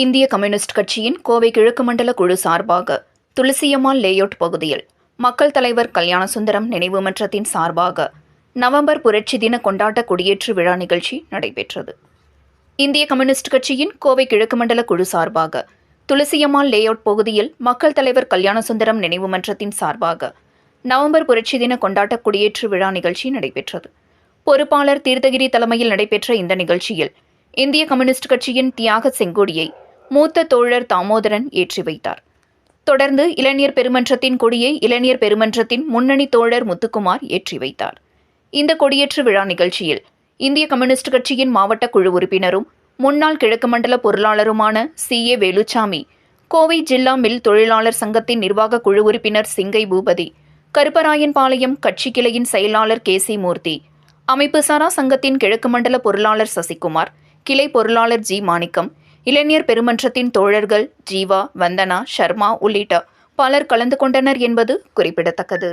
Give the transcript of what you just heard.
இந்திய கம்யூனிஸ்ட் கட்சியின் கோவை கிழக்கு மண்டல குழு சார்பாக துளசியம்மாள் லேஅவுட் பகுதியில் மக்கள் தலைவர் கல்யாணசுந்தரம் நினைவு மன்றத்தின் சார்பாக நவம்பர் புரட்சி தின கொண்டாட்ட கொடியேற்று விழா நிகழ்ச்சி நடைபெற்றது. இந்திய கம்யூனிஸ்ட் கட்சியின் கோவை கிழக்கு மண்டல குழு சார்பாக துளசியம்மாள் லேஅவுட் பகுதியில் மக்கள் தலைவர் கல்யாணசுந்தரம் நினைவு மன்றத்தின் சார்பாக நவம்பர் புரட்சி தின கொண்டாட்ட கொடியேற்று விழா நிகழ்ச்சி நடைபெற்றது. பொறுப்பாளர் தீர்த்தகிரி தலைமையில் நடைபெற்ற இந்த நிகழ்ச்சியில் இந்திய கம்யூனிஸ்ட் கட்சியின் தியாக செங்கோடியை மூத்த தோழர் தாமோதரன் ஏற்றி வைத்தார். தொடர்ந்து இளைஞர் பெருமன்றத்தின் கொடியை இளைஞர் பெருமன்றத்தின் முன்னணி தோழர் முத்துக்குமார் ஏற்றி வைத்தார். இந்த கொடியேற்று விழா நிகழ்ச்சியில் இந்திய கம்யூனிஸ்ட் கட்சியின் மாவட்ட குழு உறுப்பினரும் முன்னாள் கிழக்கு மண்டல பொருளாளருமான சி. ஏ. வேலுச்சாமி கோவை ஜில்லா மில் தொழிலாளர் சங்கத்தின் நிர்வாக குழு உறுப்பினர் சிங்கை பூபதி கருப்பராயன்பாளையம் கட்சி கிளையின் செயலாளர் கே. சி. மூர்த்தி அமைப்பு சாரா சங்கத்தின் கிழக்கு மண்டல பொருளாளர் சசிகுமார் கிளை பொருளாளர் ஜி. மாணிக்கம் இளைஞர் பெருமன்றத்தின் தோழர்கள் ஜீவா வந்தனா சர்மா உள்ளிட்ட பலர் கலந்து கொண்டனர் என்பது குறிப்பிடத்தக்கது.